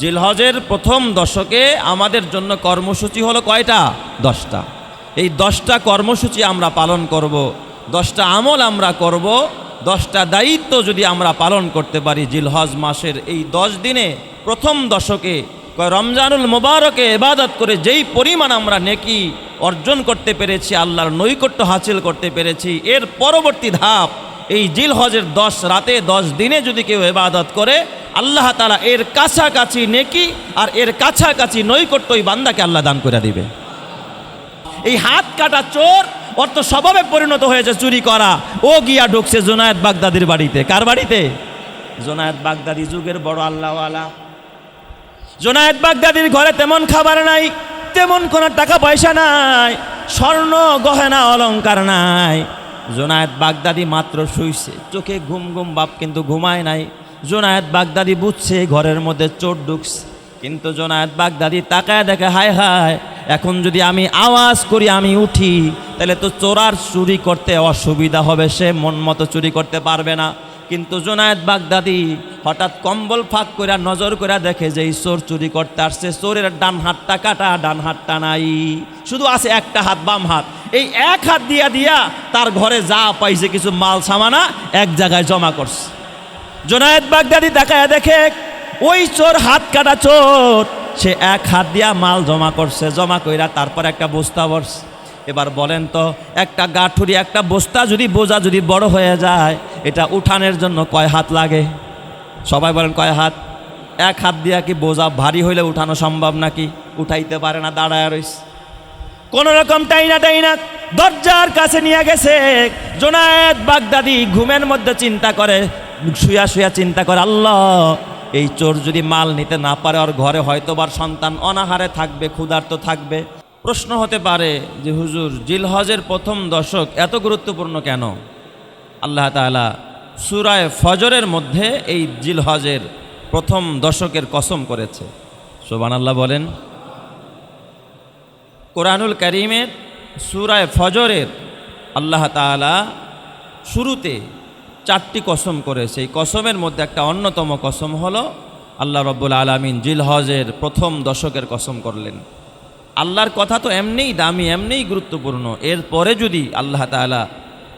জিলহজের প্রথম দশকে আমাদের জন্য কর্মসূচি হলো কয়টা দশটা এই দশটা কর্মসূচি আমরা পালন করব। দশটা আমল আমরা করব। দশটা দায়িত্ব যদি আমরা পালন করতে পারি জিলহজ মাসের এই দশ দিনে, প্রথম দশকে রমজানুল মোবারকে এবাদত করে যেই পরিমাণ আমরা নেকি অর্জন করতে পেরেছি, আল্লাহর নৈকট্য হাসিল করতে পেরেছি, এর পরবর্তী ধাপ, এই জিল হজের দশ রাতে, দশ দিনে যদি কেউ এবাদত করে আল্লাহ তালা এর কাছাকাছি নেকি আর এর কাছাকাছি নৈকট্য ওই বান্দাকে আল্লাহ দান করে দিবে। এই হাত কাটা চোর তো স্বভাবে পরিণত হয়েছে চুরি করা। ও গিয়া ঢুকছে জোনায়েত বাগদাদির বাড়িতে। কার বাড়িতে? জোনায়েত বাগদাদি যুগের বড় আল্লাহওয়ালা। জোনায়েত বাগদাদির ঘরে তেমন খাবার নাই, তেমন কোনো টাকা পয়সা নাই, স্বর্ণ, গহেনা, অলংকার নাই। জোনায়েত বাগদাদি মাত্র শুইছে। চোখে ঘুম ঘুম বাপ কিন্তু ঘুমায় নাই। জোনায়েত বাগদাদি বুঝছে, ঘরের মধ্যে চোর ঢুকছে। কিন্তু জোনায়েত বাগদাদি তাকায় দেখে, হায় হায়, এখন যদি আমি আওয়াজ করি, আমি উঠি, তাহলে তো চোরার চুরি করতে অসুবিধা হবে, সে মন মতো চুরি করতে পারবে না। কিন্তু জোনায়েত বাগদাদি হঠাৎ কম্বল ফাঁক করে নজর করে দেখে যে চোর চুরি করতে আসছে, চোরের ডান হাতটা কাটা, ডান হাতটা নাই। শুধু আছে একটা হাত, বাম হাত। এই এক হাত দিয়া দিয়া তার ঘরে যা পাইছে, কিছু মাল, সামানা এক জায়গায় জমা করছে। জোনায়েত বাগদাদি তাকায় দেখে, ওই চোর হাত কাটা চোর। সে এক হাত দিয়া মাল জমা করছে, জমা কইরা তারপর একটা বস্তা বসছে এবার বলেন তো, একটা গাঠুরি, একটা বস্তা যদি বোঝা যদি বড় হয়ে যায়, এটা উঠানের জন্য কয় হাত লাগে? সবাই বলেন কয় হাত? এক হাত দিয়া কি বোঝা ভারী হইলে উঠানো সম্ভব নাকি? উঠাইতে পারে না, দাঁড়ায় রইস কোন রকম টাইনা টাইনা দরজার কাছে নিয়ে গেছে। জোনায়েত বাগদাদি ঘুমের মধ্যে চিন্তা করে শুয়া শুয়া চিন্তা করে, আল্লাহ, এই চোর যদি মাল নিতে না পারে, ওর ঘরে হয়তোবার সন্তান অনাহারে থাকবে, ক্ষুধার্ত থাকবে। প্রশ্ন হতে পারে যে, হুজুর, জিলহজের প্রথম দশক এত গুরুত্বপূর্ণ কেন? আল্লাহ তাআলা সুরায় ফজরের মধ্যে এই জিলহজের প্রথম দশকের কসম করেছে। সোবান আল্লাহ বলেন, কোরআনুল করিমের সুরায় ফজরের আল্লাহ তাআলা শুরুতে চারটি কসম করেছে এই কসমের মধ্যে একটা অন্যতম কসম হলো আল্লাহ রব্বুল আলমিন জিলহজের প্রথম দশকের কসম করলেন। আল্লাহর কথা তো এমনিই দামি, এমনিই গুরুত্বপূর্ণ। এরপরে যদি আল্লাহ তাআলা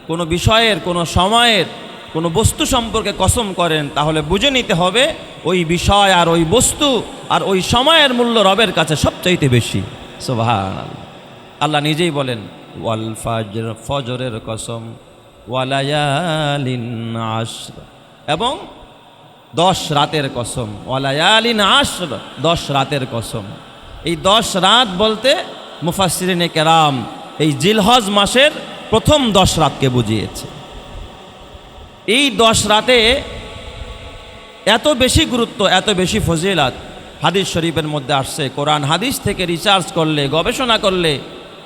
কোনো বিষয়ের, কোনো সময়ের, কোনো বস্তু সম্পর্কে কসম করেন, তাহলে বুঝে নিতে হবে ওই বিষয় আর ওই বস্তু আর ওই সময়ের মূল্য রবের কাছে সবচাইতে বেশি। সোভান আল্লাহ নিজেই বলেন, ওয়াল ফাজর, ফজরের কসম। ওয়ালায়ালিন আশর। এবং দশ রাতের কসম, ওয়ালায়ালিন আশর, দশ রাতের কসম। এই দশ রাত বলতে মুফাসরিনে কেরাম এই জিলহজ মাসের প্রথম দশ রাতকে বুঝিয়েছে। এই দশ রাতে এত বেশি গুরুত্ব, এত বেশি ফজিলাত হাদিস শরীফের মধ্যে আসছে। কোরআন হাদিস থেকে রিসার্চ করলে, গবেষণা করলে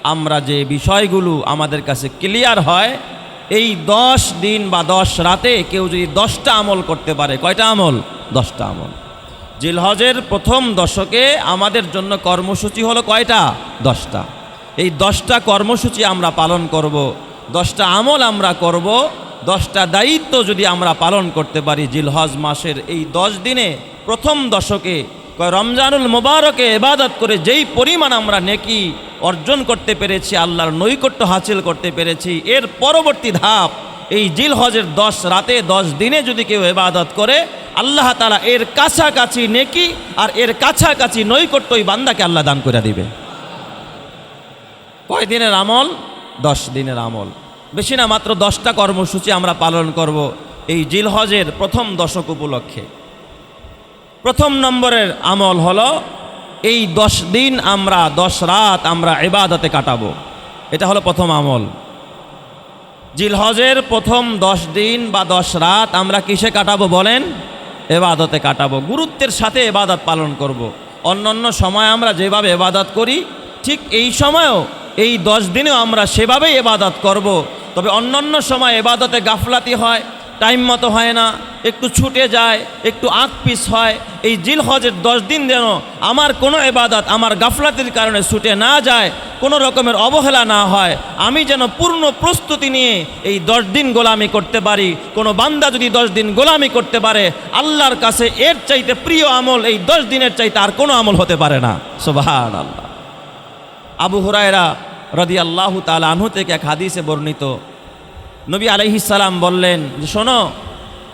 আমরা যে বিষয়গুলো আমাদের কাছে ক্লিয়ার হয় এই দশ দিন বা দশ রাতে কেউ যদি দশটা আমল করতে পারে, কয়টা আমল দশটা আমল জিলহজের প্রথম দশকে আমাদের জন্য কর্মসূচি হলো কয়টা দশটা এই দশটা কর্মসূচি আমরা পালন করব। দশটা আমল আমরা করব। দশটা দায়িত্ব যদি আমরা পালন করতে পারি জিলহজ মাসের এই দশ দিনে, প্রথম দশকে রমজানুল মোবারকে এবাদত করে যেই পরিমাণ আমরা নেকি অর্জন করতে পেরেছি, আল্লাহর নৈকট্য হাসিল করতে পেরেছি। এর পরবর্তী ধাপ, এই জিল হজের দশ রাতে, দশ দিনে যদি কেউ এবাদত করে, আল্লাহ তালা এর কাছাকাছি নেকি আর এর কাছাকাছি নৈকট্য ওই বান্দাকে আল্লাহ দান করে দিবে। কয় দিনের আমল? দশ দিনের আমল। বেশি না, মাত্র দশটা কর্মসূচি আমরা পালন করব এই জিল হজের প্রথম দশক উপলক্ষে। প্রথম নম্বরের আমল হলো এই দশ দিন আমরা, দশ রাত আমরা এবাদতে কাটাবো এটা হলো প্রথম আমল জিলহজের প্রথম দশ দিন বা দশ রাত আমরা কিসে কাটাবো বলেন এবাদতে কাটাবো গুরুত্বের সাথে এবাদত পালন করব। অন্যান্য সময় আমরা যেভাবে এবাদত করি, ঠিক এই সময়ও, এই দশ দিনেও আমরা সেভাবেই এবাদত করব। তবে অন্যান্য সময় এবাদতে গাফলাতি হয় টাইম মতো হয় না, একটু ছুটে যায়, একটু আঁক পিস হয়। এই জিল হজের দশ দিন যেন আমার কোনো এবাদত, আমার গাফলাতির কারণে ছুটে না যায়, কোনো রকমের অবহেলা না হয়। আমি যেন পূর্ণ প্রস্তুতি নিয়ে এই দশ দিন গোলামি করতে পারি। কোনো বান্দা যদি দশ দিন গোলামি করতে পারে, আল্লাহর কাছে এর চাইতে প্রিয় আমল এই দশ দিনের চাইতে আর কোনো আমল হতে পারে না। সোভান আল্লাহ আবু হুরায়রা রদি আল্লাহ তাল আনহু থেকে এক হাদিসে বর্ণিত নবী আলহিসাল্লাম বললেন যে, শোনো,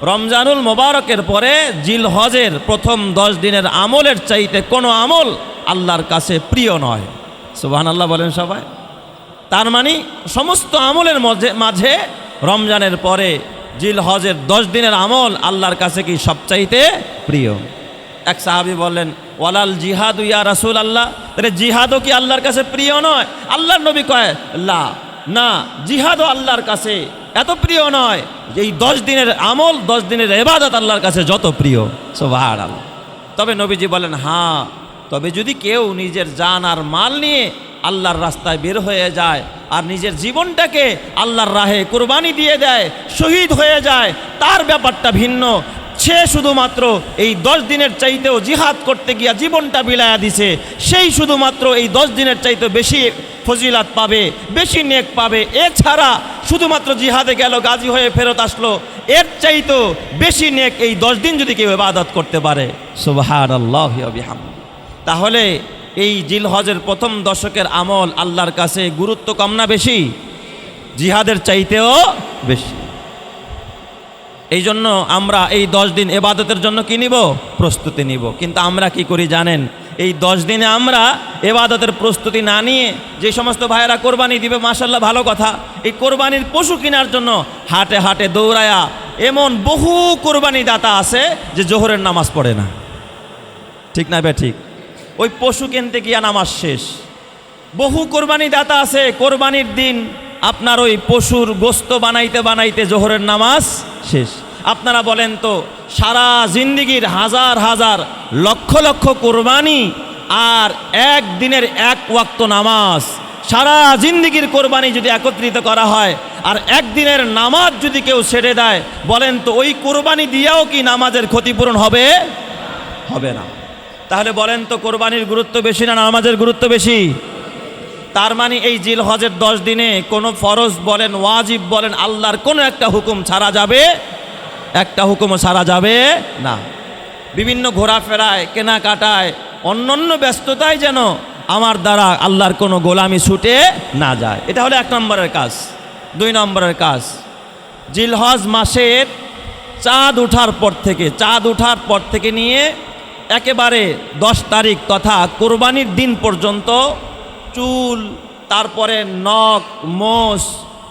রমজানুল মোবারকের পরে জিল হজের প্রথম দশ দিনের আমলের চাইতে কোনো আমল আল্লাহর কাছে প্রিয় নয়। সুবাহান আল্লাহ বলেন সবাই। তার মানে সমস্ত আমলের মধ্যে, মাঝে রমজানের পরে জিল হজের দশ দিনের আমল আল্লাহর কাছে কি সবচাইতে প্রিয়? এক সাহাবি বললেন, ওয়ালাল জিহাদ ইয়া রাসুল আল্লাহ তাহলে জিহাদও কি আল্লাহর কাছে প্রিয় নয়? আল্লাহর নবী কয়, লা, না, জিহাদও আল্লাহর কাছে এত প্রিয় নয় যে এই দশ দিনের আমল, দশ দিনের এবাদত আল্লাহর কাছে যত প্রিয়। সোভার আল্লাহ তবে নবীজি বলেন হ্যাঁ তবে যদি কেউ নিজের জান আর মাল নিয়ে আল্লাহর রাস্তায় বের হয়ে যায় আর নিজের জীবনটাকে আল্লাহর রাহে কোরবানি দিয়ে দেয়, শহীদ হয়ে যায়, তার ব্যাপারটা ভিন্ন। সে শুধুমাত্র এই দশ দিনের চাইতেও জিহাদ করতে গিয়া জীবনটা বিলায়া দিছে, সেই শুধুমাত্র এই দশ দিনের চাইতে বেশি ফজিলাত পাবে, বেশি নেক পাবে। এছাড়া শুধুমাত্র জিহাদে গেল, গাজী হয়ে ফেরত আসলো, এর চাইতো বেশি নেক এই দশ দিন যদি কেউ ইবাদত করতে পারে। সুবাহান আল্লাহ তাহলে এই জিল হজের প্রথম দশকের আমল আল্লাহর কাছে গুরুত্ব কম না বেশি? জিহাদের চাইতেও বেশি। এই জন্য আমরা এই দশ দিন এবাদতের জন্য কি নিব? প্রস্তুতি নিব। কিন্তু আমরা কি করি জানেন? এই দশ দিনে আমরা এবাদতের প্রস্তুতি না নিয়ে যে সমস্ত ভাইয়েরা কোরবানি দিবে মাসাল্লাহ ভালো কথা, এই কোরবানির পশু কেনার জন্য হাটে হাটে দৌড়ায়া এমন বহু কোরবানি দাতা আছে যে জোহরের নামাজ পড়ে না। ঠিক না বে ঠিক? ওই পশু কিনতে গিয়া নামাজ শেষ। বহু কোরবানি দাতা আছে, কোরবানির দিন আপনার ওই পশুর গোস্ত বানাইতে বানাইতে জোহরের নামাজ শেষ। আপনারা বলেন তো, সারা জিন্দিগির হাজার হাজার লক্ষ লক্ষ কোরবানি আর এক দিনের এক ওয়াক্ত নামাজ। সারা জিন্দিগির কোরবানি যদি একত্রিত করা হয় আর একদিনের নামাজ যদি কেউ ছেড়ে দেয়, বলেন তো ওই কোরবানি দিয়েও কি নামাজের ক্ষতিপূরণ হবে? হবে না। তাহলে বলেন তো কোরবানির গুরুত্ব বেশি না নামাজের গুরুত্ব বেশি? তার মানে এই জিল হজের দশ দিনে কোনো ফরজ বলেন, ওয়াজিব বলেন, আল্লাহর কোনো একটা হুকুম ছাড়া যাবে, একটা হুকুমও ছাড়া যাবে না। বিভিন্ন ঘোরাফেরায়, কেনাকাটায়, অন্যান্য ব্যস্ততায় যেন আমার দ্বারা আল্লাহর কোনো গোলামি ছুটে না যায়। এটা হলো এক নম্বরের কাজ। দুই নম্বরের কাজ। জিলহজ মাসের চাঁদ ওঠার পর থেকে, চাঁদ ওঠার পর থেকে নিয়ে একেবারে দশ তারিখ তথা কোরবানির দিন পর্যন্ত চুল, তারপরে নখ, মোষ,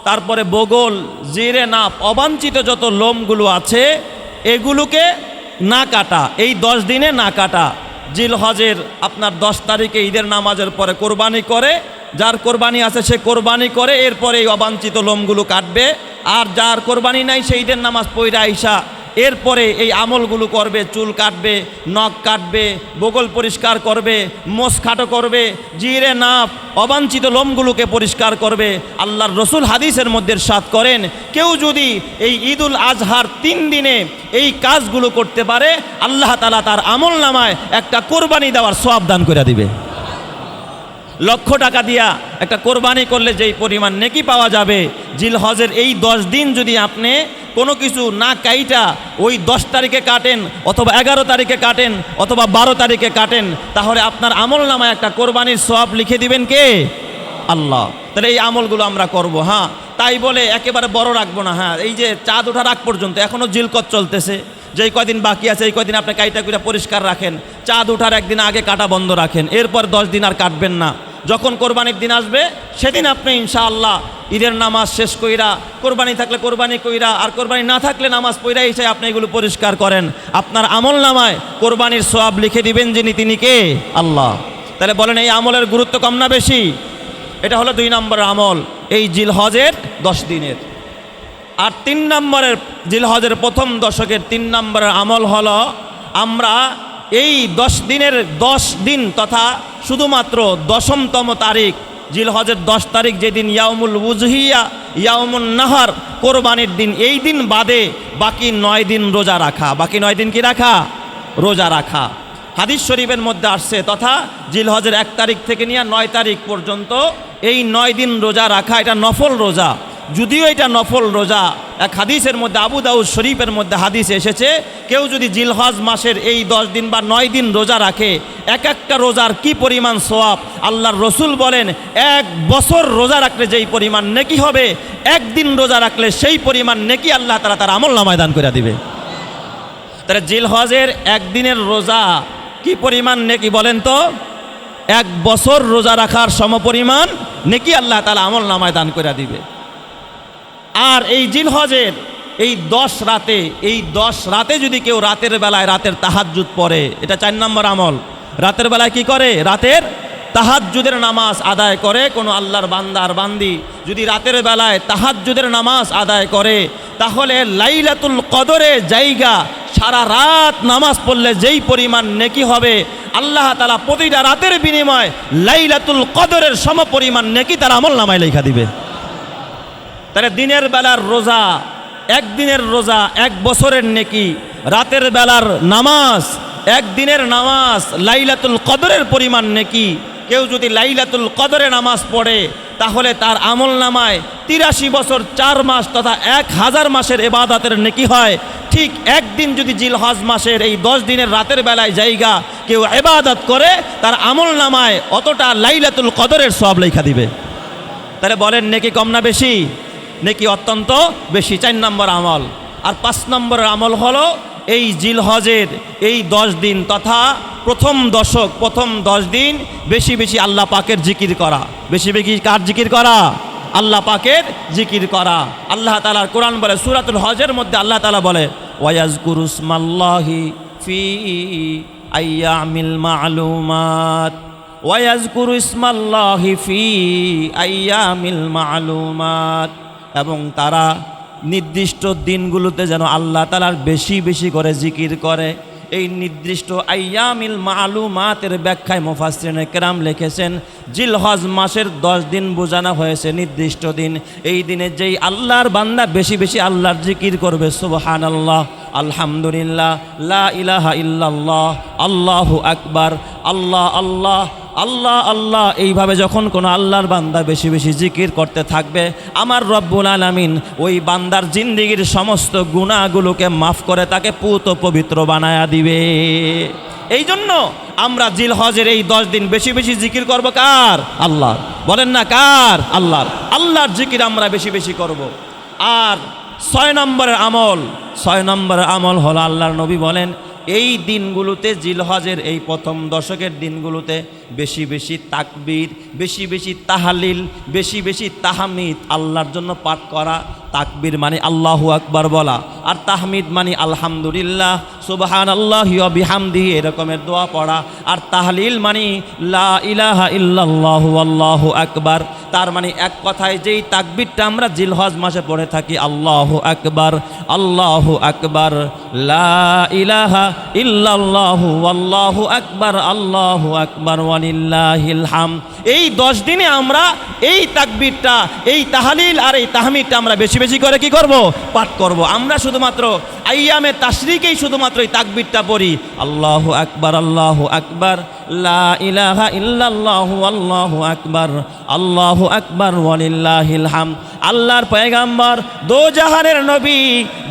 তারপরে বগল, জিরে, নাপ, অবাঞ্ছিত যত লোমগুলো আছে, এগুলোকে না কাটা, এই দশ দিনে না কাটা। জিল হজের আপনার দশ তারিখে ঈদের নামাজের পরে কোরবানি করে, যার কোরবানি আছে সে কোরবানি করে, এরপরে এই অবাঞ্ছিত লোমগুলো কাটবে। আর যার কোরবানি নাই, সেই ঈদের নামাজ পইরা আইসা এরপরে এই আমলগুলো করবে, চুল কাটবে, নখ কাটবে, বগল পরিষ্কার করবে, মোষ খাটো করবে, জিরে নাপ অবাঞ্ছিত লোমগুলোকে পরিষ্কার করবে। আল্লাহর রসুল হাদিসের মধ্যে সাত করেন, কেউ যদি এই ঈদুল আজহার তিন দিনে এই কাজগুলো করতে পারে, আল্লাহ তালা তার আমল নামায় একটা কোরবানি দেওয়ার সব দান করে দিবে। লক্ষ টাকা দিয়া একটা কোরবানি করলে যেই পরিমাণ নেকি পাওয়া যাবে জিল হজের এই দশ দিন যদি আপনি কোনো কিছু না কাইটা, ওই দশ তারিখে কাটেন অথবা এগারো তারিখে কাটেন অথবা বারো তারিখে কাটেন, তাহলে আপনার আমল নামায় একটা কোরবানির সব লিখে দিবেন কে? আল্লাহ। তাহলে এই আমলগুলো আমরা করব হ্যাঁ। তাই বলে একেবারে বড় রাখব না হ্যাঁ। এই যে চাঁদ ওঠার আগ পর্যন্ত এখনও জিলকত চলতেছে। যেই কদিন বাকি আছে, এই কদিন আপনি কাইটা কুইটা পরিষ্কার রাখেন। চাঁদ ওঠার একদিন আগে কাটা বন্ধ রাখেন। এরপর দশ দিন আর কাটবেন না। যখন কোরবানির দিন আসবে, সেদিন আপনি ইনশাআল্লাহ ঈদের নামাজ শেষ কইরা, কোরবানি থাকলে কোরবানি কইরা, আর কোরবানি না থাকলে নামাজ পইরা হিসেবে আপনি এগুলো পরিষ্কার করেন। আপনার আমল নামায় কোরবানির সোয়াব লিখে দিবেন যিনি, তিনি কে? আল্লাহ। তাহলে বলেন, এই আমলের গুরুত্ব কম না বেশি? এটা হলো দুই নম্বরের আমল, এই জিল হজের দশ দিনের। আর তিন নম্বরের জিলহজের প্রথম দশকের তিন নম্বরের আমল হলো, আমরা এই দশ দিনের দশ দিন তথা শুধুমাত্র দশমতম তারিখ জিল হজের দশ তারিখ যেদিন ইয়াউমুল উজহিয়া ইয়াউমুল নাহার কোরবানির দিন, এই দিন বাদে বাকি নয় দিন রোজা রাখা। বাকি নয় দিন কি রাখা? রোজা রাখা। হাদিস শরীফের মধ্যে আসছে, তথা জিল হজের এক তারিখ থেকে নিয়ে নয় তারিখ পর্যন্ত এই নয় দিন রোজা রাখা, এটা নফল রোজা। যদিও এটা নফল রোজা, এক হাদিসের মধ্যে, আবু দাউদ শরীফের মধ্যে হাদিস এসেছে, কেউ যদি জিলহজ মাসের এই দশ দিন বা নয় দিন রোজা রাখে, এক একটা রোজার কি পরিমাণ সোয়াব আল্লাহর রসুল বলেন, এক বছর রোজা রাখলে যেই পরিমাণ নেকি হবে, একদিন রোজা রাখলে সেই পরিমাণ নেকি আল্লাহ তারা তার আমল নামায় দান করে দিবে। তাহলে জিলহজের একদিনের রোজা কি পরিমাণ নেকি বলেন তো? এক বছর রোজা রাখার সমপরিমাণ নেকি আল্লাহ তালা আমল নামায় দান করে দিবে। আর এই জিলহজের এই দশ রাতে, এই দশ রাতে যদি কেউ রাতের বেলায় রাতের তাহাজ্জুদ পড়ে, এটা চার নম্বর আমল। রাতের বেলায় কি করে? রাতের তাহাজ্জুদের নামাজ আদায় করে, কোনো আল্লাহর বান্দার বান্দি যদি রাতের বেলায় তাহাজ্জুদের নামাজ আদায় করে, তাহলে লাইলাতুল কদরে জায়গা, সারা রাত নামাজ পড়লে যেই পরিমাণ নেকি হবে, আল্লাহ তালা প্রতিটা রাতের বিনিময় লাইলাতুল কদরের সম পরিমাণ নেকি তার আমল নামায় লেখা দিবে। তাহলে দিনের বেলার রোজা, একদিনের রোজা, এক বছরের নেকি, রাতের বেলার নামাজ, একদিনের নামাজ, লাইলাতুল কদরের পরিমাণ নেকি। কেউ যদি লাইলাতুল কদরে নামাজ পড়ে, তাহলে তার আমল নামায় তিরাশি বছর চার মাস তথা এক হাজার মাসের এবাদাতের নেকি হয়। ঠিক একদিন যদি জিল হজ মাসের এই দশ দিনের রাতের বেলায় জায়গা কেউ এবাদত করে, তার আমল নামায়, অতটা লাইলাতুল কদরের সব লেখা দিবে। তাহলে বলেন নেকি কম না বেশি? নেকি অত্যন্ত বেশি। চার নম্বর আমল। আর পাঁচ নম্বরের আমল হলো এই জিল হজের এই দশ দিন তথা প্রথম দশক, প্রথম দশ দিন বেশি বেশি আল্লাহ পাকের জিকির করা। বেশি বেশি কার জিকির করা? আল্লাহ পাকের জিকির করা। আল্লাহ তালার কোরআন বলে, সুরাতুল হজের মধ্যে আল্লাহ তালা বলে ওয়াজ কুরুসমাল্লাহি ফি আইয়ামিল মালুমাত। ওয়াজকুর ইসমাল্লাহি ফি আইয়ামিল মালুমাত। এবং তারা নির্দিষ্ট দিনগুলোতে যেন আল্লাহ তালার বেশি বেশি করে জিকির করে। এই নির্দিষ্ট আইয়ামিল মালুমাতের ব্যাখ্যায় মুফাসরিনে কেরাম লিখেছেন, জিলহজ মাসের দশ দিন বোঝানো হয়েছে নির্দিষ্ট দিন। এই দিনে যেই আল্লাহর বান্দা বেশি বেশি আল্লাহর জিকির করবে সুবহান আল্লাহ আলহামদুলিল্লাহ, লা ইলাহা ইল্লাল্লাহ, আল্লাহু আকবার, আল্লাহ আল্লাহ আল্লাহ আল্লাহ, এইভাবে যখন কোনো আল্লাহর বান্দা বেশি বেশি জিকির করতে থাকবে, আমার রব্বুল আলামিন ওই বান্দার জিন্দিগির সমস্ত গুণাগুলোকে মাফ করে তাকে পুত পবিত্র বানায়া দিবে। এই জন্য আমরা জিল হজের এই দশ দিন বেশি বেশি জিকির করব কার? আল্লাহ বলেন না কার? আল্লাহর। আল্লাহর জিকির আমরা বেশি বেশি করব। আর ছয় নম্বরের আমল, ছয় নম্বরের আমল হলো আল্লাহর নবী বলেন এই দিনগুলোতে জিলহজের এই প্রথম দশকের দিনগুলোতে বেশি বেশি তাকবীর, বেশি বেশি তাহালিল, বেশি বেশি তাহামিদ, আল্লাহর জন্য পাঠ করা তাকবীর মানে আল্লাহু আকবার বলা, আর তাহমিদ মানে আলহামদুলিল্লাহ সুবহান আল্লাহ বিহামদি এরকমের দোয়া পড়া, আর তাহলিল মানে লা ইলাহা ইল্লাল্লাহু, আল্লাহু আকবার, তার মানে এক কথায় যেই তাকবিরটা আমরা জিলহজ মাসে পড়ে থাকি, আল্লাহু আকবার আল্লাহু আকবার, লা ইলাহা ইল্লাল্লাহু, আল্লাহু আকবার আল্লাহু আকবার, ওয়ালিল্লাহিল এই দশ দিনে আমরা এই তাকবিরটা, এই তাহালিল আর এই তাহমিদটা আমরা বেশি বেশি করে কি করব? পাঠ করব। আমরা শুধুমাত্র আইয়ামে তাশরিকেই শুধুমাত্র এই তাকবিরটা পড়ি। আল্লাহ আকবার আল্লাহ আকবার। লা ইলাহা ইল্লাল্লাহু আল্লাহু আকবার আল্লাহু আল্লাহর পয়গাম্বর, দোজাহানের নবী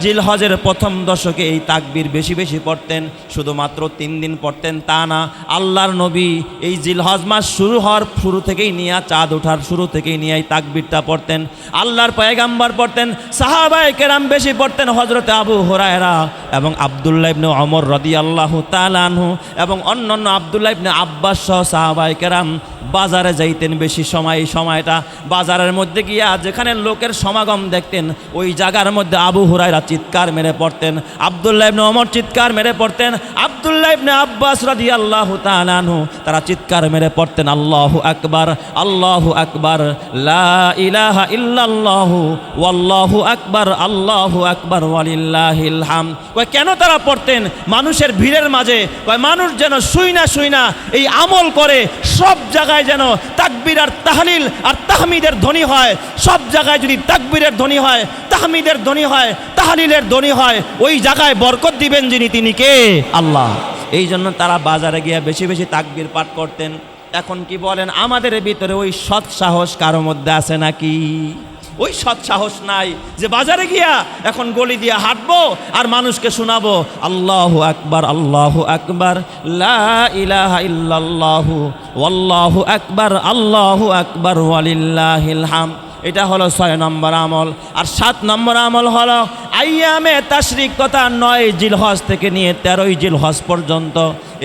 জিলহজের প্রথম দশকে এই তাকবীর বেশি বেশি পড়তেন, শুধুমাত্র তিন দিন পড়তেন তা না, আল্লাহর নবী এই জিলহজ মাস শুরু হওয়ার শুরু থেকেই নিয়ে, চাঁদ ওঠার শুরু থেকেই নিয়ে এই তাকবীরটা পড়তেন। আল্লাহর পয়গাম্বর পড়তেন, সাহাবায় কেরাম বেশি পড়তেন হজরতে আবু হোরায়রা এবং আবদুল্লাহ ইবনে অমর রদি আল্লাহ তালানহু এবং অন্যান্য আবদুল্লাহ ইবনে আব্বাস সহ সাহাবাই কেরাম বাজারে যাইতেন বেশি সময় সময়টা বাজারের মধ্যে গিয়া যেখানে লোকের সমাগম দেখতেন, ওই জায়গার মধ্যে আবু হুরাইরা চিৎকার মেরে পড়তেন, আবদুল্লাহ ইবনে অমর চিৎকার মেরে পড়তেন, আবদুল্লাহ ইবনে আব্বাস রাদি আল্লাহ তালানহু তারা চিৎকার মেরে পড়তেন, আল্লাহু আকবার আল্লাহু আকবার, লা ইলাহা ইল্লাল্লাহু, ওয়াল্লাহু আকবার, আল্লাহু আকবার, ওয়ালিল্লাহিল হাম। কেন তারা পড়তেন? মানুষের ভিড়ের মাঝে মানুষ যেন শুই না শুই না এই আমল করে, সব জায়গায় জায়গায় যেন তাকবির আর তাহলিল আর তাহমিদের ধ্বনি হয়। সব জায়গায় যদি তাকবিরের ধ্বনি হয়, তাহমিদের ধ্বনি হয়, তাহলিলের ধ্বনি হয়, ওই জায়গায় বরকত দিবেন যিনি, তিনি কে? আল্লাহ। এই জন্য তারা বাজারে গিয়ে বেশি বেশি তাকবির পাঠ করতেন। এখন কি বলেন, আমাদের ভিতরে ওই সৎ সাহস কারও মধ্যে আছে নাকি? ওই সৎ সাহস নাই যে বাজারে গিয়া এখন গলি দিয়া হাঁটবো আর মানুষকে শোনাবো, আল্লাহ আকবার আল্লাহ আকবার, লা ইলাহা আল্লাহ আকবার আল্লাহ আকবার, ওয়ালিল্লাহিল এটা হলো ছয় নম্বর আমল। আর সাত নম্বর আমল হলো আইয়ামে তাশরিক কথা নয় জিলহজ থেকে নিয়ে তেরোই জিলহজ পর্যন্ত।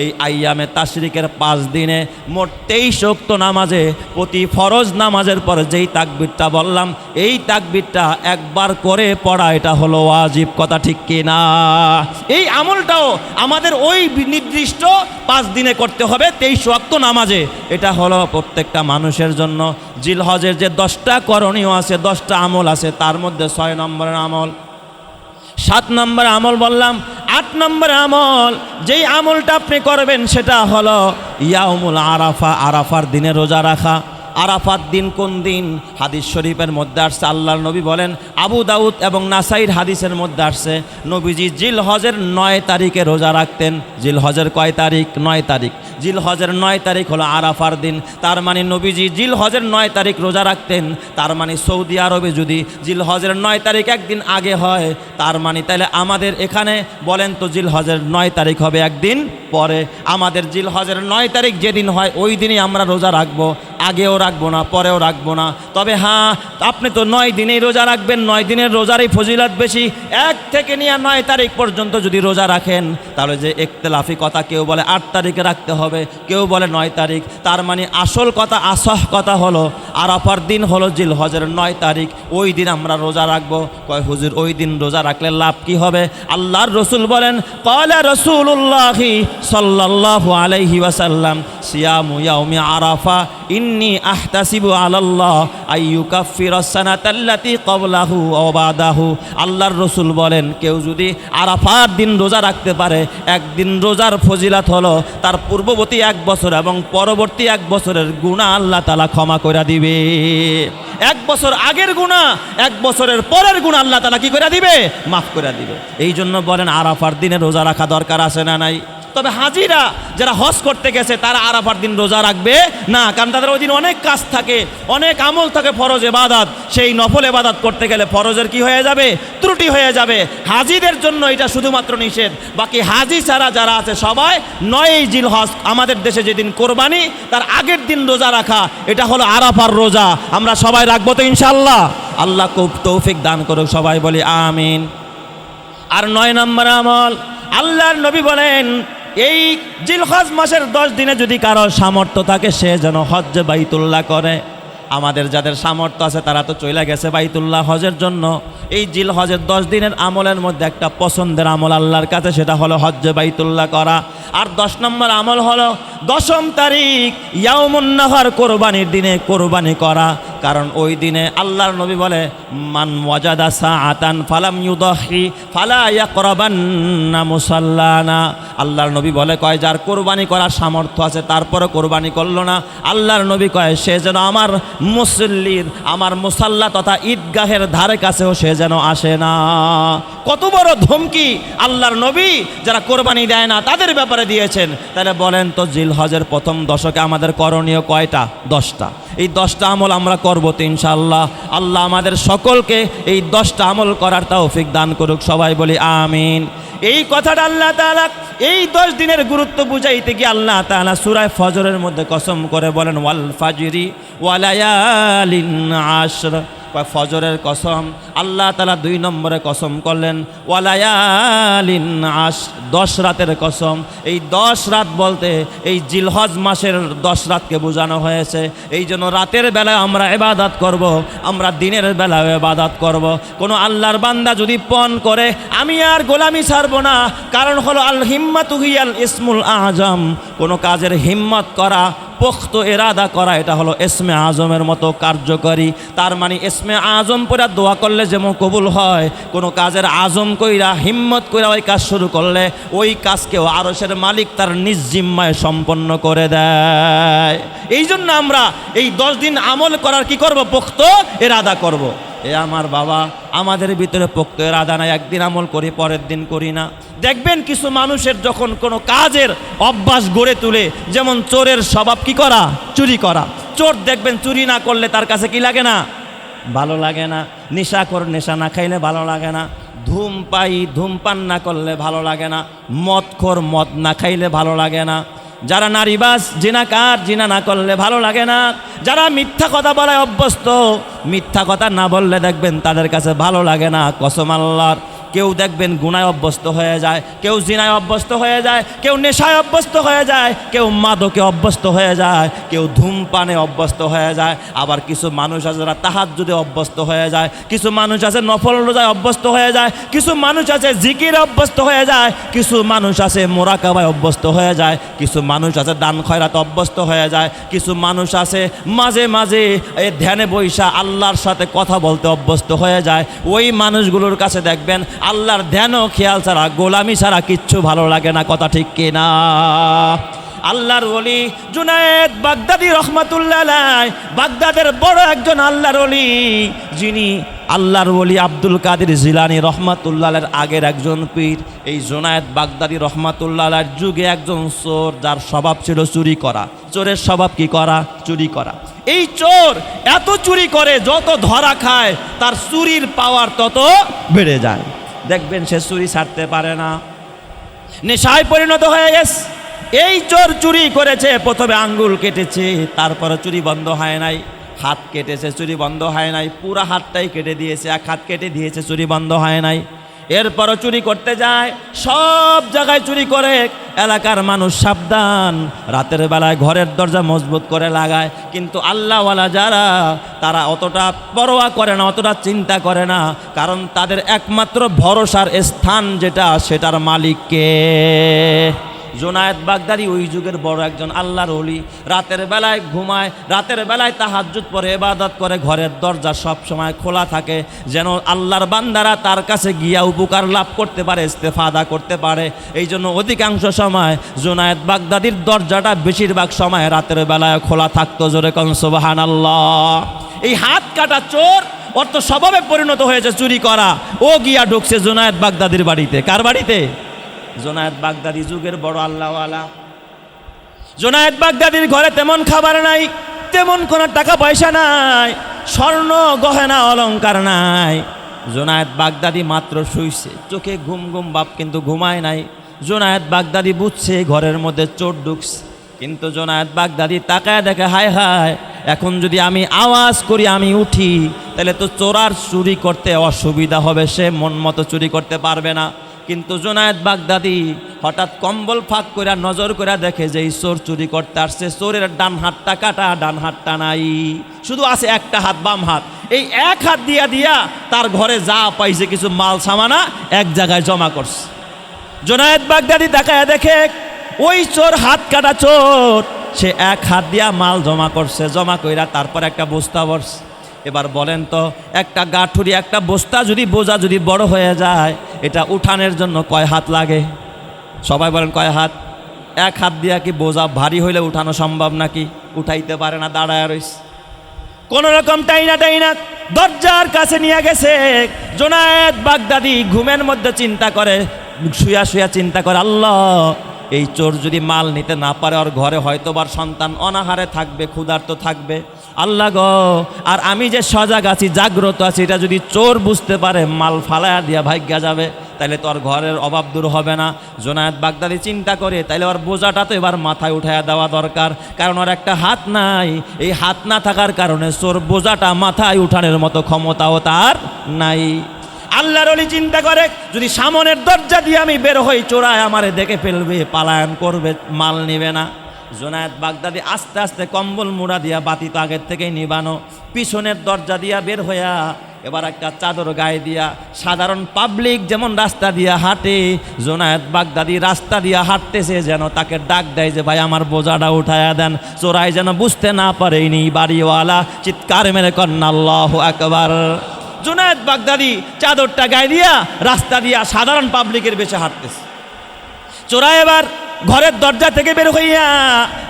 এই আইয়ামে তাশরিকের পাঁচ দিনে মোট তেইশ উক্ত নামাজে প্রতি ফরজ নামাজের পর যেই তাকবিরটা বললাম, এই তাকবিরটা একবার করে পড়া, এটা হলো ওয়াজিব। কথা ঠিক কি না? এই আমলটাও আমাদের ওই নির্দিষ্ট পাঁচ দিনে করতে হবে তেইশ ওয়াক্ত নামাজে। এটা হলো প্রত্যেকটা মানুষের জন্য। জিলহজের যে দশটা করণীয় আছে, দশটা আমল আছে, তার মধ্যে ছয় নম্বরের আমল। সাত নম্বর আমল বললাম, আট নম্বর আমল, যেই আমলটা আপনি করবেন সেটা হলো ইয়াউমুল আরাফা, আরাফার দিনে রোজা রাখা। আরাফাত দিন কোন দিন? হাদিস শরীফের মধ্যে আসছে, আল্লাহর নবী বলেন, আবু দাউদ এবং নাসাইর হাদিসের মধ্যে আসছে, নবীজি জিল হজের নয় তারিখে রোজা রাখতেন। জিল হজের কয় তারিখ? নয় তারিখ। জিল হজের নয় তারিখ হলো আরাফার দিন। তার মানে নবীজি জিল হজের নয় তারিখ রোজা রাখতেন। তার মানে সৌদি আরবে যদি জিল হজের নয় তারিখ একদিন আগে হয়, তার মানে তাহলে আমাদের এখানে বলেন তো জিল হজের নয় তারিখ হবে একদিন পরে। আমাদের জিল হজের নয় তারিখ যেদিন হয়, ওই দিনই আমরা রোজা রাখব। আগেও রাখব না, পরেও রাখব না। তবে হ্যাঁ আপনি তো নয় দিনেই রোজা রাখবেন, নয় দিনের রোজারই ফজিলত বেশি। এক থেকে নিয়ে নয় তারিখ পর্যন্ত যদি রোজা রাখেন, তাহলে যে একতলাফি কথা কেউ বলে আট তারিখে রাখতে হবে, কেউ বলে নয় তারিখ। তার মানে আসল কথা, আসহ কথা হলো, আরাফার দিন হলো জিল হজের নয় তারিখ। ওই দিন আমরা রোজা রাখব। কয় হুজুর, ওই দিন রোজা রাখলে লাভ কি হবে? আল্লাহর রসুল বলেন কয়লা রসুল্লাহি সাল্লাল্লাহু আলাইহি ওয়াসাল্লাম, সিয়ামু ইয়াউমি আরাফা ইন্নি আহতাসিবু আলাল্লাহ আইয়ুকাফির সানাতাল্লাতি ক্বাবলাহু ওয়া বাদাহু। আল্লাহর রসুল বলেন, কেউ যদি আরাফার দিন রোজা রাখতে পারে, একদিন রোজার ফজিলাত হলো তার পূর্ববর্তী এক বছর এবং পরবর্তী এক বছরের গুণা আল্লাহ তালা ক্ষমা করে দিবে। এক বছর আগের গুণা এক বছরের পরের গুণা আল্লাহ তালা কি করে দিবে? মাফ করে দিবে। এই জন্য বলেন, আরাফার দিনে রোজা রাখা দরকার আছে না নাই? তবে হাজিরা যারা হজ করতে গেছে, তারা আরাফার দিন রোজা রাখবে। না, কারণ তাদের ওই দিন অনেক কাজ থাকে, অনেক আমল থাকে ফরজ এবাদাত সেই নফল এবাদাত করতে গেলে ফরজের কি হয়ে যাবে? ত্রুটি হয়ে যাবে। হাজিদের জন্য এটা শুধুমাত্র নিষেধ। বাকি হাজি ছাড়া যারা আছে, সবাই নয় জিল হজ আমাদের দেশে যেদিন কোরবানি, তার আগের দিন রোজা রাখা, এটা হলো আরাফার রোজা। আমরা সবাই রাখব তো ইনশাল্লাহ আল্লাহ খুব তৌফিক দান করুক, সবাই বলি আমিন। আর নয় নম্বর আমল, আল্লাহর নবী বলেন এই জিলহজ মাসের দশ দিনে যদি কারও সামর্থ্য থাকে সে যেন হজ্জে বাইতুল্লাহ করে। আমাদের যাদের সামর্থ্য আছে তারা তো চলে গেছে বাইতুল্লাহ হজের জন্য। এই জিল হজের দশ দিনের আমলের মধ্যে একটা পছন্দের আমল আল্লাহর কাছে, সেটা হলো হজ্জে বাইতুল্লাহ করা। আর দশ নম্বর আমল হলো দশম তারিখ ইয়াউমুন্নাহার কোরবানির দিনে কোরবানি করা। কারণ ওই দিনে আল্লাহর নবী বলে, মান ওয়াজাদা সাআতান ফালাম ইউদহি ফালা ইয়াকরাবান্না মুসাল্লানা। আল্লাহর নবী বলে, কয়, যার কোরবানি করার সামর্থ্য আছে তারপরে কোরবানি করল না। আল্লাহর নবী কয়, সে যেন আমার মুসল্লির আমার মুসাল্লা তথা ঈদগাহের ধারে কাছেও সে যেন আসে না। কত বড় ধমকি আল্লাহর নবী যারা কোরবানি দেয় না, তাদের ব্যাপারে দিয়েছেন। তাহলে বলেন, তো জিল হজের প্রথম দশকে আমাদের করণীয় কয়টা? দশটা। এই দশটা আমল আমরা করব তো ইনশাআল্লাহ। আল্লাহ আমাদের সকলকে এই দশটা আমল করার তৌফিক দান করুক, সবাই বলি আমিন। এই কথাটা আল্লাহ তাআলা এই দশ দিনের গুরুত্ব বুঝাইতে গিয়ে আল্লাহ তাআলা সূরায় ফজরের মধ্যে কসম করে বলেন, ওয়াল ফাজরি ওয়ালায়ালিন আশর কয় ফজরের কসম। আল্লাহ তালা দুই নম্বরে কসম করলেন, ওয়ালায়ালিন আশ, দশ রাতের কসম। এই দশ রাত বলতে এই জিলহজ মাসের দশ রাতকে বোঝানো হয়েছে। এই জন্য রাতের বেলায় আমরা এবাদাত করব। আমরা দিনের বেলায় এবাদাত করব। কোনো আল্লাহর বান্দা যদি পণ করে, আমি আর গোলামি ছাড়বো না। কারণ হলো আল হিম্মাত হিয়াল ইসমুল আজম। কোনো কাজের হিম্মত করা, পোক্ত এরাদা করা, এটা হলো এসমে আজমের মতো কার্যকরী। তার মানে এসমে আজম পরে দোয়া করলে যেমন কবুল হয়, কোনো কাজের আজম কইরা, হিম্মত কইরা ওই কাজ শুরু করলে ওই কাজকেও আরসের মালিক তার নিজ জিম্মায় সম্পন্ন করে দেয়। এই জন্য আমরা এই দশ দিন আমল করার কি করব? পোক্ত এরাদা করব। এ আমার বাবা, আমাদের ভিতরে পোক্ত এরাদা নাই, একদিন আমল করি, পরের দিন করি না। দেখবেন কিছু মানুষের যখন কোনো কাজের অভ্যাস গড়ে তুলে, যেমন চোরের স্বভাব কি করা? চুরি করা। চোর দেখবেন চুরি না করলে তার কাছে কি লাগে না? ভালো লাগে না। নেশা কর, নেশা না খাইলে ভালো লাগে না। ধূম পাই ধূমপান না করলে ভালো লাগে না। মদ খোর, মদ না খাইলে ভালো লাগে না। যারা নারীবাস জিনা কার জিনা না করলে ভালো লাগে না। যারা মিথ্যা কথা বলায় অভ্যস্ত, মিথ্যা কথা না বললে দেখবেন তাদের কাছে ভালো লাগে না। কসম আল্লাহর। কেউ দেখবেন গুণায় অভ্যস্ত হয়ে যায় কেউ জিনায় অভ্যস্ত হয়ে যায় কেউ নেশায় অভ্যস্ত হয়ে যায় কেউ মাদকে অভ্যস্ত হয়ে যায় কেউ ধূমপানে অভ্যস্ত হয়ে যায় আবার কিছু মানুষ আছে যারা তাহার যদি অভ্যস্ত হয়ে যায় কিছু মানুষ আছে নফল রোজায় অভ্যস্ত হয়ে যায় কিছু মানুষ আছে জিকির অভ্যস্ত হয়ে যায় কিছু মানুষ আছে মোরাকাবায় অভ্যস্ত হয়ে যায় কিছু মানুষ আছে দান খয়রাত অভ্যস্ত হয়ে যায় কিছু মানুষ আছে মাঝে মাঝে এই ধ্যানে বৈশা আল্লাহর সাথে কথা বলতে অভ্যস্ত হয়ে যায় ওই মানুষগুলোর কাছে দেখবেন আল্লাহর ধ্যানও খেয়াল ছাড়া, গোলামি ছাড়া কিচ্ছু ভালো লাগে না, কথা ঠিক কিনা আল্লাহর ওলি জুনায়েদ বাগদাদি রহমাতুল্লাহ বাগদাদের বড় একজন আল্লাহর ওলি, যিনি আল্লাহর ওলি আব্দুল কাদের জিলানি রহমাতুল্লাহের আগের একজন পীর। এই জোনায়েদ বাগদাদি রহমাতুল্লাহের যুগে একজন চোর, যার স্বভাব ছিল চুরি করা। চোরের স্বভাব কি করা? চুরি করা। এই চোর এত চুরি করে, যত ধরা খায়, তার চুরির পাওয়ার তত বেড়ে যায়। দেখবেন সে চুরি ছাড়তে পারে না। নেশায় পরিণত হয়ে গেছে। এই চোর চুরি করেছে, প্রথমে আঙ্গুল কেটেছে, তারপরে চুরি বন্ধ হয় নাই। হাত কেটেছে, চুরি বন্ধ হয় নাই। পুরো হাতটাই কেটে দিয়েছে, এক হাত কেটে দিয়েছে, চুরি বন্ধ হয় নাই। এরপরও চুরি করতে যায়, সব জায়গায় চুরি করে। এলাকার মানুষ সাবধান, রাতের বেলায় ঘরের দরজা মজবুত করে লাগায়। কিন্তু আল্লাহওয়ালা যারা, তারা অতটা পরোয়া করে না, অতটা চিন্তা করে না। কারণ তাদের একমাত্র ভরসার স্থান যেটা, সেটার মালিককে জোনায়েত বাগদারি ওই যুগের বড় একজন আল্লাহর অলি রাতের বেলায় ঘুমায়, রাতের বেলায় তাহাজ্জুদ পরে এবাদত করে, ঘরের দরজা সব সময় খোলা থাকে, যেন আল্লাহর বান্দারা তার কাছে গিয়া উপকার লাভ করতে পারে, ইস্তেফাদা করতে পারে। এই জন্য অধিকাংশ সময় জোনায়েত বাগদাদির দরজাটা বেশিরভাগ সময় রাতের বেলায় খোলা থাকতো, জোরে কনসবাহান আল্লাহ এই হাত কাটা চোর তো স্বভাবে পরিণত হয়েছে চুরি করা। ও গিয়া ঢুকছে জোনায়েত বাগদাদির বাড়িতে। কার বাড়িতে? জোনায়েত বাগদাদি যুগের বড় আল্লাহওয়ালা। জোনায়েত বাগদাদির ঘরে তেমন খাবার নাই, তেমন কোনো টাকা পয়সা নাই, স্বর্ণ, গহেনা, অলংকার নাই। জোনায়েত বাগদাদি মাত্র শুইছে, চোখে ঘুম ঘুম, বাপ কিন্তু ঘুমায় নাই। জোনায়েত বাগদাদি বুঝছে, ঘরের মধ্যে চোর ঢুকছে। কিন্তু জোনায়েত বাগদাদি তাকায় দেখে, হায় হায়, এখন যদি আমি আওয়াজ করি, আমি উঠি, তাহলে তো চোরার চুরি করতে অসুবিধা হবে, সে মন মতো চুরি করতে পারবে না। কিন্তু জোনায়েত বাগদাদি হঠাৎ কম্বল ফাঁক করে নজর করে দেখে যে চোর চুরি করতে আসছে, চোরের ডান হাতটা কাটা, ডান হাতটা নাই। শুধু আছে একটা হাত, বাম হাত। এই এক হাত দিয়া দিয়া তার ঘরে যা পাইছে কিছু মাল সামানা এক জায়গায় জমা করছে। জোনায়েত বাগদাদি তাকায় দেখে, ওই চোর হাত কাটা চোর, সে এক হাত দিয়া মাল জমা করছে, জমা কইরা তারপর একটা বস্তা বসছে এবার বলেন তো, একটা গাঠুরি, একটা বস্তা যদি বোঝা যদি বড় হয়ে যায়, এটা উঠানের জন্য কয় হাত লাগে? সবাই বলেন কয় হাত? এক হাত দিয়া কি বোঝা ভারী হইলে উঠানো সম্ভব নাকি? উঠাইতে পারে না, দাঁড়ায় রইস। কোন রকম টাইনা টাইনা দরজার কাছে নিয়ে গেছে। জোনায়েত বাগদাদি ঘুমের মধ্যে চিন্তা করে, শুয়া শুয়া চিন্তা করে, আল্লাহ, এই চোর যদি মাল নিতে না পারে, ওর ঘরে হয়তো সন্তান অনাহারে থাকবে, ক্ষুধার্ত থাকবে। আল্লাহ গ, আর আমি যে সজাগ আছি, জাগ্রত আছি, এটা যদি চোর বুঝতে পারে, মাল ফালায়া দিয়া ভাগ্যা যাবে তাহলে তো আর ঘরের অভাব দূর হবে না। জোনায়েত বাগদাদি চিন্তা করে তাহলে ওর বোঝাটা তো এবার মাথায় উঠাইয়া দেওয়া দরকার, কারণ ওর একটা হাত নাই। এই হাত না থাকার কারণে চোর বোঝাটা মাথায় উঠানোর মতো ক্ষমতাও তার নাই। আল্লাহর অলি চিন্তা করে, যদি সামনের দরজা দিয়ে আমি বের হই, চোরায় আমারে দেখে ফেলবে, পালায়ন করবে, মাল নেবে না। জোনায়েত বাগদাদি আস্তে আস্তে কম্বল মুড়া দিয়া বাতি তো আগের থেকেই নিবানো। পিছনের দরজা দিয়া বের হইয়া এবার একটা চাদর গায়ে দিয়া সাধারণ পাবলিক যেমন রাস্তা দিয়া হাঁটে জোনায়েত বাগদাদি রাস্তা দিয়া হাঁটতেছে যেন তাকে ডাক দেয় যে, ভাই, আমার বোঝাটা উঠায়া দেন। চোরাই যেন বুঝতে না পারেনি বাড়িওয়ালা, চিৎকার মেরে কন্যা আল্লাহ একবার জোনায়েত বাগদাদি চাদরটা গায়ে দিয়া রাস্তা দিয়া সাধারণ পাবলিকের বেশে হাঁটতেছে। চোরা এবার ঘরের দরজা থেকে বের হইয়া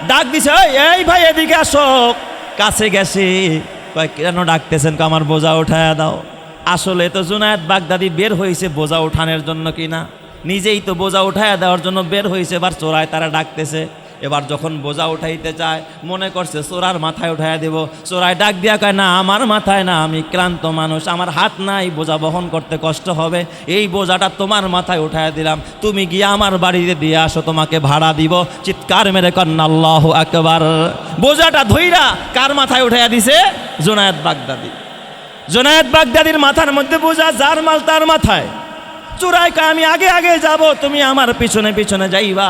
ডাক দিছে "ওই, এই ভাই এদিকে আসো। কাছে গেছি। কয় কেন ডাকতেছেন আমার বোঝা উঠায়া দাও। আসলে তো জুনায়েদ বাগদাদি বের হয়েছে বোঝা উঠানোর জন্য কিনা নিজেই তো বোঝা উঠায়া দেওয়ার জন্য বের হয়েছে এবার চোরায় তারা ডাকতেছে। এবার যখন বোঝা উঠাইতে চায়, মনে করছে চোরার মাথায় উঠাইয়া দেব। চোরায় ডাক দিয়া কয়, না, আমার মাথায় না, আমি ক্লান্ত মানুষ, আমার হাত নাই, বোঝা বহন করতে কষ্ট হবে। এই বোঝাটা তোমার মাথায় উঠাইয়া দিলাম। তুমি গিয়ে আমার বাড়িতে দিয়ে আসো, তোমাকে ভাড়া দিব। চিৎকার মেরে কন্যা আল্লাহ একবার বোঝাটা ধইরা কার মাথায় উঠাইয়া দিছে? জোনায়েত বাগদাদি। জোনায়েত বাগদাদির মাথার মধ্যে বোঝা যার মাল তার মাথায়। কয়, আমি আগে আগে যাব, তুমি আমার পিছনে পিছনে যাইবা।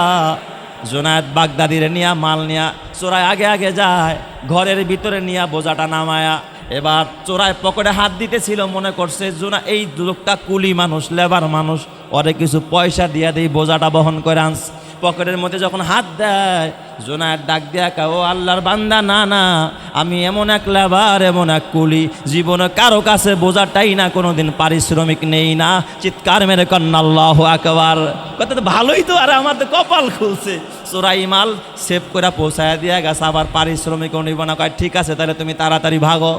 জোনায়েত বাগদাদির নিয়া, মাল নিয়া, চোরাই আগে আগে যায়, ঘরের ভিতরে নিয়া বোঝাটা নামায়া। এবার চোরাই পকেটে হাত দিতেছিল, মনে করছে জোনা এই লোকটা কুলি মানুষ, লেবার মানুষ অরে কিছু পয়সা দিয়া দিই, বোঝাটা বহন করে আনস পকেটের মধ্যে যখন হাত দেয় জোনায়ের ডাক দেয়া কা ও আল্লাহর বান্দা, না না, আমি এমন এক লেবার, এমন এক কুলি। জীবনে কারও কাছে বোঝাটাই না কোনো দিন পারিশ্রমিক নেই না। চিৎকার মেরে কন্যা, আল্লাহ আকবার। কথা তো ভালোই তো, আর আমার তো কপাল খুলছে। চোরাই মাল সেভ করে পৌঁছায় দিয়া গেছে, আবার পারিশ্রমিকও নিব না। কয়, ঠিক আছে, তাহলে তুমি তাড়াতাড়ি ভাগো।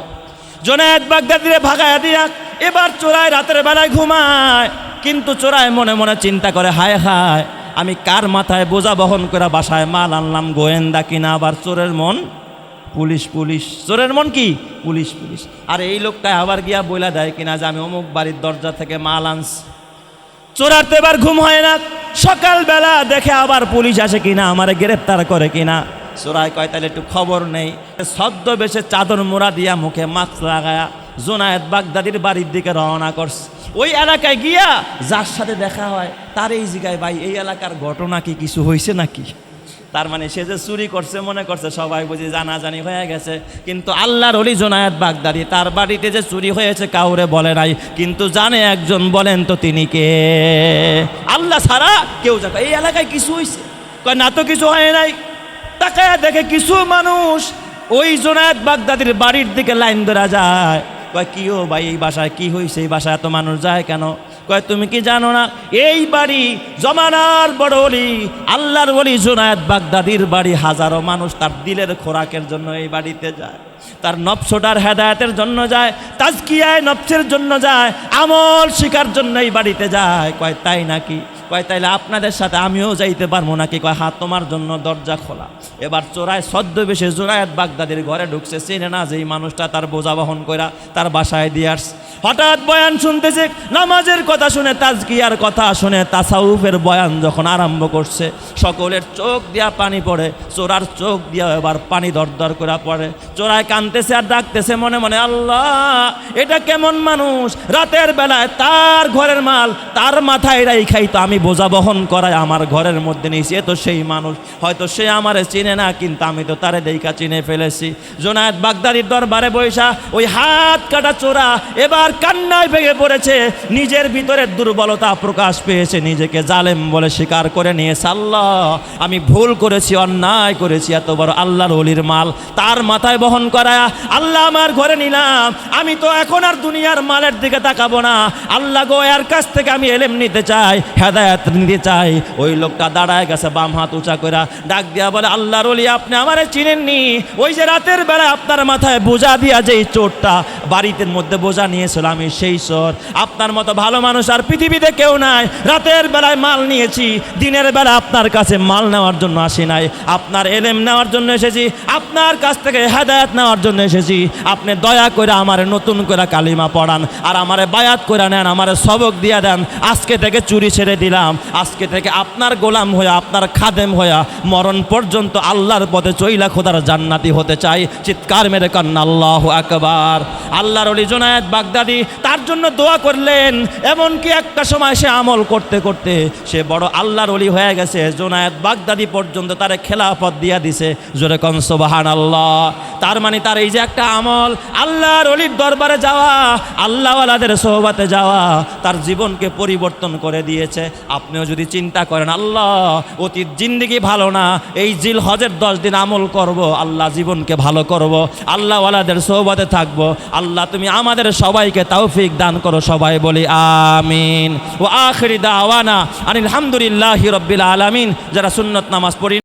জোনায়েদ বাগদাদিরে ভাগায় দিয়া এবার চোরাই রাতের বেলায় ঘুমায়, কিন্তু চোরাই মনে মনে চিন্তা করে, হায় হায় আমি কার মাথায় বোঝা বহন করে বাসায় মাল আনলাম? গোয়েন্দা কিনা আবার চোরের মন? Police police. চোরের মন কি? Police police. আর এই লোকটা আবার গিয়া বইলা দেয় কিনা যে আমি অমুক বাড়ির দরজা থেকে মাল আনছি। চোরার তো এবার ঘুম হয় না। সকালবেলা দেখে আবার পুলিশ আসে কিনা, আমারে গ্রেপ্তার করে কিনা। চোরাই কয় তাহলে একটু খবর নেই। সদ্য বেশে চাদর মোড়া দিয়া মুখে মাস্ক লাগায়া জোনায়েত বাগদাদির বাড়ির দিকে রওনা করছে। ওই এলাকায় গিয়া যার সাথে দেখা হয়, তার এই জায়গায় ভাই, এই এলাকার ঘটনা কি? কিছু হয়েছে নাকি? তার মানে সে যে চুরি করছে, মনে করছে, সবাই বুঝি জানাজানি হয়ে গেছে। কিন্তু আল্লাহর অলি জোনায়েত বাগদাদি তার বাড়িতে যে চুরি হয়েছে, কাউরে বলে নাই। কিন্তু জানে একজন, বলেন তো তিনি কে? আল্লাহ ছাড়া কেউ যাক এই এলাকায় কিছু হয়েছে কয়, না তো কিছু হয় নাই। তাকায় দেখে কিছু মানুষ ওই জোনায়েত বাগদাদির বাড়ির দিকে লাইন ধরা যায়। কয়, কি ও ভাই, এই বাসায় কি হয়েছে এই বাসায় এত মানুষ যায় কেন? কয়, তুমি কি জানো না? এই বাড়ি জমানার বড় অলি আল্লাহর বলি জোনায়েত বাগদাদির বাড়ি হাজারো মানুষ তার দিলের খোরাকের জন্য এই বাড়িতে যায়। তার নফসটার হেদায়তের জন্য যায়, তাজকিয়ায় নফসের জন্য যায়, আমল শিকার জন্য এই বাড়িতে যায়। কয়, তাই নাকি? কয়, তাইলে আপনাদের সাথে আমিও যাইতে পারব নাকি? কয় হাত তোমার জন্য দরজা খোলা। এবার চোরায় ছদ্মবেশে জোরায়াত বাগদাদির ঘরে ঢুকছে, চেনে না যে মানুষটা তার বোঝা বহন কইরা তার বাসায় দিয়ে আসছে। হঠাৎ বয়ান শুনতেছে, নামাজের কথা শুনে তাজকিয়ার কথা শুনে তাসাউফের বয়ান যখন আরম্ভ করছে, সকলের চোখ দিয়া পানি পড়ে, চোরার চোখ দিয়া এবার পানি দরদর করে পড়ে। চোরায় কানতেছে আর ডাকতেছে মনে মনে, আল্লাহ, এটা কেমন মানুষ? রাতের বেলায় তার ঘরের মাল তার মাথায় রাইখাই তো আমি বোঝা বহন করাই আমার ঘরের মধ্যে নিয়েছি। এ তো সেই মানুষ। হয়তো সে আমারে চিনে না, কিন্তু আমি তো তারে দেইকা চিনে ফেলেছি। জোনায়েত বাগদাদির দরবারে বৈশা ওই হাত কাটা চোরা এবার কান্নায় ভেঙে পড়েছে। নিজের ভিতরে দুর্বলতা প্রকাশ পেয়েছে, নিজেকে জালেম বলে স্বীকার করে নিয়েছে। আল্লাহ, আমি ভুল করেছি, অন্যায় করেছি, এত বড় আল্লাহর অলির মাল। তার মাথায় বহন করা আল্লাহ আমার ঘরে নিলাম। আমি তো এখন আর দুনিয়ার মালের দিকে তাকাবো না। আল্লাহ গো, এর কাছ থেকে আমি এলেম নিতে চাই। হেদায়াত নিতে চাই। ওই লোকটা দাঁড়ায় গেছে, বাম হাত উঁচা করে ডাক দিয়া বলে, আল্লাহর অলি আপনি আমারে চিনেননি? ওই যে রাতের বেলা আপনার মাথায় বোঝা দিয়া যেই চোরটা বাড়িতে মধ্যে বোঝা নিয়েছিল, আমি সেই চোর। আপনার মতো ভালো মানুষ আর পৃথিবীতে কেউ নাই। রাতের বেলায় মাল নিয়েছি, দিনের বেলা আপনার কাছে মাল নেওয়ার জন্য আসি নাই। আপনার এলেম নেওয়ার জন্য এসেছি, আপনার কাছ থেকে হেদায়াত নেওয়ার জন্য এসেছি। আপনি দয়া করে আমার নতুন করে কালিমা পড়ান, আর আমারে বায়াত করে নেন, আমারে সবক দিয়ে দেন। আজকে থেকে চুরি ছেড়ে দিলাম। আজকে থেকে আপনার গোলাম হয়ে আপনার খাদেম হয়ে মরণ পর্যন্ত আল্লাহর পথে চইলা খোদার জান্নাতি হতে চাই। চিৎকার মেরে কান্না, আল্লাহ আকবার। আল্লাহর অলি জোনায়েত বাগদাদি, তার জন্য দোয়া করলেন। এমনকি একটা সময় সে আমল করতে করতে সে বড় আল্লাহর অলি হয়ে গেছে। জোনায়েত বাগদাদি পর্যন্ত তার খেলাফত দিয়া দিছে। জোরে কন সোবাহান আল্লাহ তার মানে তার এই যে একটা আমল, আল্লাহর অলির দরবারে যাওয়া, আল্লাহওয়ালাদের সোহবাতে যাওয়া, তার জীবনকে পরিবর্তন করে দিয়েছে। আপনিও যদি চিন্তা করেন, আল্লাহ, অতীত জিন্দিগি ভালো না, এই জিল হজের দশ দিন আমল করব, আল্লাহ জীবনকে ভালো করব, আল্লাহ ওয়ালাদের সৌবাদে থাকব, আল্লাহ তুমি আমাদের সবাইকে তৌফিক দান করো, সবাই বলি আমিন। ও আখরি দাওয়ানা আনিল হামদুলিল্লাহি রব্বিল আলামিন। যারা সুন্নত নামাজ পড়ি